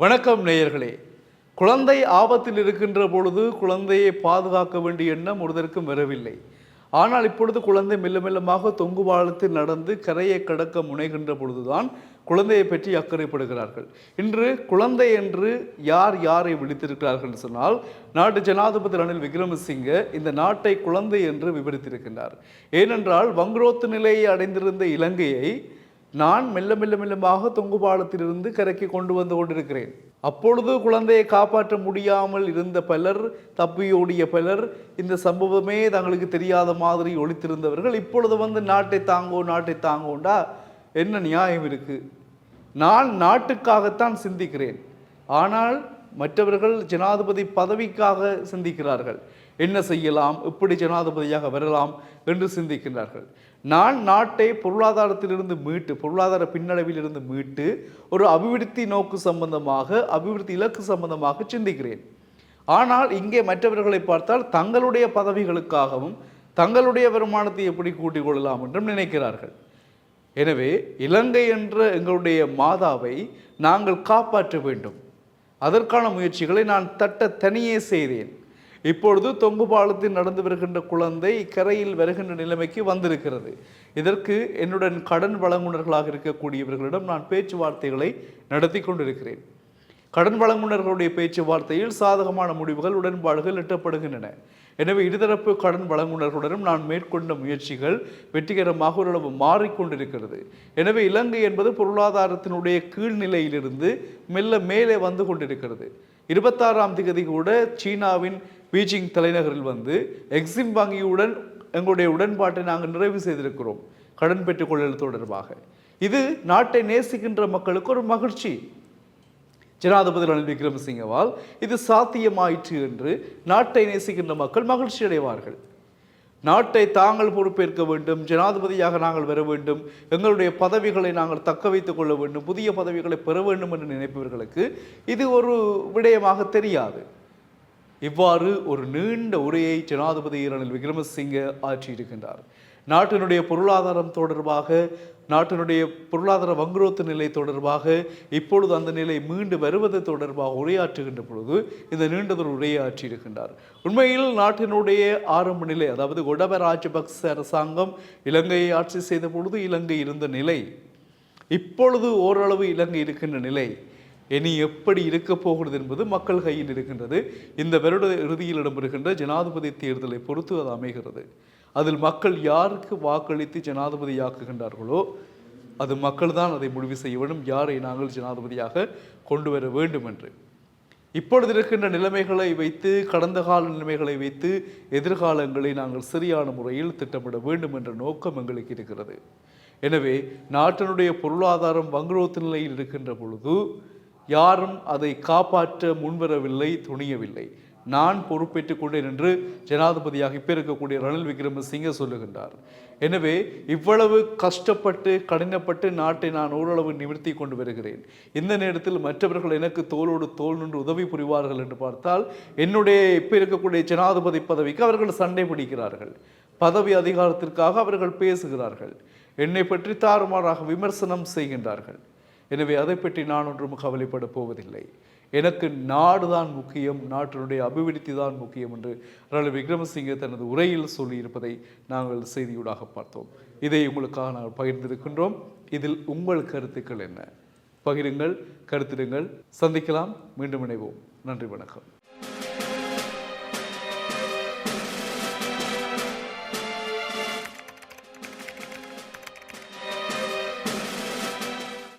வணக்கம் நேயர்களே. குழந்தை ஆபத்தில் இருக்கின்ற பொழுது குழந்தையை பாதுகாக்க வேண்டிய எண்ணம் ஒருதற்கும் வரவில்லை. ஆனால் இப்பொழுது குழந்தை மெல்ல மெல்லமாக தொங்கு பாலத்தில் நடந்து கரையை கடக்க முனைகின்ற பொழுதுதான் குழந்தையை பற்றி அக்கறைப்படுகிறார்கள். இன்று குழந்தை என்று யார் யாரை விழித்திருக்கிறார்கள் சொன்னால் நாட்டு ஜனாதிபதி ரணில் விக்ரமசிங்க இந்த நாட்டை குழந்தை என்று விவரித்திருக்கின்றார். ஏனென்றால் வங்குரோத்து நிலையை அடைந்திருந்த இலங்கையை நான் மெல்ல மெல்ல மெல்லமாக தொங்கு பாலத்திலிருந்து கரைக்கு கொண்டு வந்து கொண்டிருக்கிறேன். அப்பொழுது குழந்தையை காப்பாற்ற முடியாமல் இருந்த பலர் தப்பியோடிய பலர் இந்த சம்பவமே தங்களுக்கு தெரியாத மாதிரி ஒழித்திருந்தவர்கள் இப்பொழுது வந்து நாட்டை தாங்கோ நாட்டை தாங்கோண்டா? என்ன நியாயம் இருக்கு? நான் நாட்டுக்காகத்தான் சிந்திக்கிறேன். ஆனால் மற்றவர்கள் ஜனாதிபதி பதவிக்காக சிந்திக்கிறார்கள். என்ன செய்யலாம்? எப்படி ஜனாதிபதியாக வரலாம்? என்று சிந்திக்கின்றார்கள். நான் நாட்டை பொருளாதாரத்திலிருந்து மீட்டு பொருளாதார பின்னடைவிலிருந்து மீட்டு ஒரு அபிவிருத்தி நோக்கு சம்பந்தமாக அபிவிருத்தி இலக்கு சம்பந்தமாக சிந்திக்கிறேன். ஆனால் இங்கே மற்றவர்களை பார்த்தால் தங்களுடைய பதவிகளுக்காகவும் தங்களுடைய வருமானத்தை எப்படி கூட்டிக் கொள்ளலாம் என்றும் நினைக்கிறார்கள். எனவே இலங்கை என்ற எங்களுடைய மாதாவை நாங்கள் காப்பாற்ற வேண்டும். அதற்கான முயற்சிகளை நான் தட்ட தனியே செய்தேன். இப்பொழுது தொங்கு பாலத்தில் நடந்து வருகின்ற குழந்தை கரையில் வருகின்ற நிலைமைக்கு வந்திருக்கிறது. இதற்கு என்னுடன் கடன் வழங்குனர்களாக இருக்கக்கூடியவர்களிடம் நான் பேச்சுவார்த்தைகளை நடத்தி கொண்டிருக்கிறேன். கடன் வழங்குனர்களுடைய பேச்சுவார்த்தையில் சாதகமான முடிவுகள் உடன்பாடுகள் எட்டப்படுகின்றன. எனவே இருதரப்பு கடன் வழங்குனர்களுடனும் நான் மேற்கொண்ட முயற்சிகள் வெற்றிகரமாக ஓரளவு மாறிக்கொண்டிருக்கிறது. எனவே இலங்கை என்பது பொருளாதாரத்தினுடைய கீழ்நிலையிலிருந்து மெல்ல மேலே வந்து கொண்டிருக்கிறது. இருபத்தாறாம் தேதி கூட சீனாவின் பீஜிங் தலைநகரில் வந்து எக்ஸிம் வங்கியுடன் எங்களுடைய உடன்பாட்டை நாங்கள் நிறைவு செய்திருக்கிறோம் கடன் பெற்றுக்கொள்ளல் தொடர்பாக. இது நாட்டை நேசிக்கின்ற மக்களுக்கு ஒரு மகிழ்ச்சி. ஜனாதிபதி ரணில் விக்ரமசிங்கவால் இது சாத்தியமாயிற்று என்று நாட்டை நேசிக்கின்ற மக்கள் மகிழ்ச்சி அடைவார்கள். நாட்டை தாங்கள் பொறுப்பேற்க வேண்டும் ஜனாதிபதியாக நாங்கள் வர வேண்டும் எங்களுடைய பதவிகளை நாங்கள் தக்க வைத்துக் கொள்ள வேண்டும் புதிய பதவிகளை பெற வேண்டும் என்று நினைப்பவர்களுக்கு இது ஒரு விடயமாக தெரியாது. இவ்வாறு ஒரு நீண்ட உரையை ஜனாதிபதி ரணில் விக்ரமசிங்க ஆற்றியிருக்கின்றார். நாட்டினுடைய பொருளாதாரம் தொடர்பாக நாட்டினுடைய பொருளாதார வங்குரோத்து நிலை தொடர்பாக இப்பொழுது அந்த நிலை மீண்டு வருவது தொடர்பாக உரையாற்றுகின்ற பொழுது இந்த நீண்டதொரு உரையாற்றியிருக்கின்றார். உண்மையில் நாட்டினுடைய ஆரம்ப நிலை அதாவது கொடப ராஜபக்ச அரசாங்கம் இலங்கையை ஆட்சி செய்த பொழுது இலங்கை இருந்த நிலை இப்பொழுது ஓரளவு இலங்கை இருக்கின்ற நிலை இனி எப்படி இருக்க போகிறது என்பது மக்கள் கையில் இருக்கின்றது. இந்த வருட இறுதியில் இடம்பெறுகின்ற ஜனாதிபதி தேர்தலை பொறுத்து அது அமைகிறது. அதில் மக்கள் யாருக்கு வாக்களித்து ஜனாதிபதியாக்குகின்றார்களோ அது மக்கள் தான் அதை முடிவு செய்ய வேண்டும் யாரை நாங்கள் ஜனாதிபதியாக கொண்டு வர வேண்டும் என்று இப்பொழுது இருக்கின்ற நிலைமைகளை வைத்து கடந்த கால நிலைமைகளை வைத்து எதிர்காலங்களை நாங்கள் சரியான முறையில் திட்டமிட வேண்டும் என்ற நோக்கம் எங்களுக்கு இருக்கிறது. எனவே நாட்டினுடைய பொருளாதாரம் வங்குரோத்து நிலையில் இருக்கின்ற பொழுது யாரும் அதை காப்பாற்ற முன்வரவில்லை துணியவில்லை. நான் பொறுப்பேற்றுக் கொண்டேன் என்று ஜனாதிபதியாக இப்போ இருக்கக்கூடிய ரணில் விக்ரமசிங்க சொல்லுகின்றார். எனவே இவ்வளவு கஷ்டப்பட்டு கடினப்பட்டு நாட்டை நான் ஓரளவு நிமிர்த்தி கொண்டு வருகிறேன். இந்த நேரத்தில் மற்றவர்கள் எனக்கு தோளோடு தோல் நின்று உதவி புரிவார்கள் என்று பார்த்தால் என்னுடைய இப்போ இருக்கக்கூடிய ஜனாதிபதி பதவிக்கு அவர்கள் சண்டை பிடிக்கிறார்கள். பதவி அதிகாரத்திற்காக அவர்கள் பேசுகிறார்கள். என்னை பற்றி தாறுமாறாக விமர்சனம் செய்கின்றார்கள். எனவே அதை பற்றி நான் ஒன்றும் கவலைப்பட போவதில்லை. எனக்கு நாடு தான் முக்கியம் நாட்டினுடைய அபிவிருத்தி தான் முக்கியம் என்று ரணில் விக்ரமசிங்கே தனது உரையில் சொல்லியிருப்பதை நாங்கள் செய்தியூடாக பார்த்தோம். இதை உங்களுக்காக நாங்கள் பகிர்ந்திருக்கின்றோம். இதில் உங்கள் கருத்துக்கள் என்ன? பகிருங்கள் கருத்திடுங்கள். சந்திக்கலாம். மீண்டும் இணைவோம். நன்றி வணக்கம்.